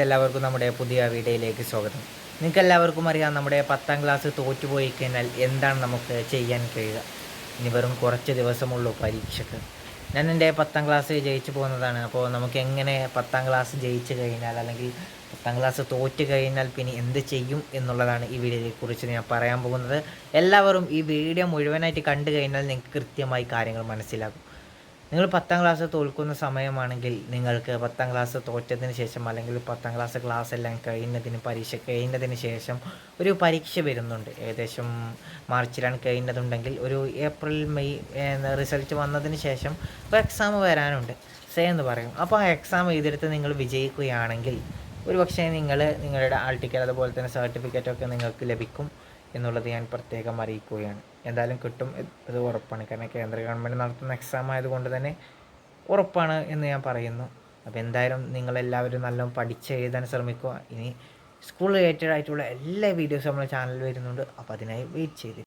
എല്ലാവർക്കും നമ്മുടെ പുതിയ വീഡിയോയിലേക്ക് സ്വാഗതം. നിങ്ങൾക്ക് എല്ലാവർക്കും അറിയാം നമ്മുടെ പത്താം ക്ലാസ് തോറ്റുപോയി കഴിഞ്ഞാൽ എന്താണ് നമുക്ക് ചെയ്യാൻ കഴിയുക? ഇനി വെറും കുറച്ച് ദിവസമുള്ളൂ പരീക്ഷക്ക്. ഞാൻ എന്റെ പത്താം ക്ലാസ് ജയിച്ചു പോകുന്നതാണ്. അപ്പോൾ നമുക്ക് എങ്ങനെ പത്താം ക്ലാസ് ജയിച്ചു കഴിഞ്ഞാൽ അല്ലെങ്കിൽ പത്താം ക്ലാസ് തോറ്റു കഴിഞ്ഞാൽ പിന്നെ എന്ത് ചെയ്യും എന്നുള്ളതാണ് ഈ വീഡിയോയെ കുറിച്ച് ഞാൻ പറയാൻ പോകുന്നത്. എല്ലാവരും ഈ വീഡിയോ മുഴുവനായിട്ട് കണ്ടു കഴിഞ്ഞാൽ നിങ്ങൾക്ക് കൃത്യമായി കാര്യങ്ങൾ മനസ്സിലാകും. നിങ്ങൾ പത്താം ക്ലാസ് തോൽക്കുന്ന സമയമാണെങ്കിൽ നിങ്ങൾക്ക് പത്താം ക്ലാസ് തോറ്റതിന് ശേഷം അല്ലെങ്കിൽ പത്താം ക്ലാസ് ക്ലാസ് എല്ലാം കഴിഞ്ഞതിന് പരീക്ഷ കഴിഞ്ഞതിന് ശേഷം ഒരു പരീക്ഷ വരുന്നുണ്ട്. ഏകദേശം മാർച്ചിലാണ് കഴിഞ്ഞതുണ്ടെങ്കിൽ ഒരു ഏപ്രിൽ മെയ് റിസൾട്ട് വന്നതിന് ശേഷം ഒരു എക്സാം വരാനുണ്ട്. സേ എന്ന് പറയും. അപ്പോൾ ആ എക്സാം എഴുതിയെടുത്ത് നിങ്ങൾ വിജയിക്കുകയാണെങ്കിൽ ഒരു പക്ഷേ നിങ്ങൾ നിങ്ങളുടെ ആൾ ടിക്കറ്റ് അതുപോലെ തന്നെ സർട്ടിഫിക്കറ്റൊക്കെ നിങ്ങൾക്ക് ലഭിക്കും. എന്നുള്ളത് ഞാൻ പ്രത്യേകം അറിയിക്കുകയാണ്. എന്തായാലും കിട്ടും അത് ഉറപ്പാണ്. കാരണം കേന്ദ്ര ഗവൺമെന്റ് നടത്തുന്ന എക്സാം ആയതുകൊണ്ട് തന്നെ ഉറപ്പാണ് എന്ന് ഞാൻ പറയുന്നു. അപ്പോൾ എന്തായാലും നിങ്ങളെല്ലാവരും നല്ല പഠിച്ച് എഴുതാൻ ശ്രമിക്കുക. ഇനി സ്കൂൾ റിലേറ്റഡ് ആയിട്ടുള്ള എല്ലാ വീഡിയോസും നമ്മുടെ ചാനലിൽ വരുന്നുണ്ട്. അപ്പോൾ അതിനായി വെയിറ്റ് ചെയ്ത്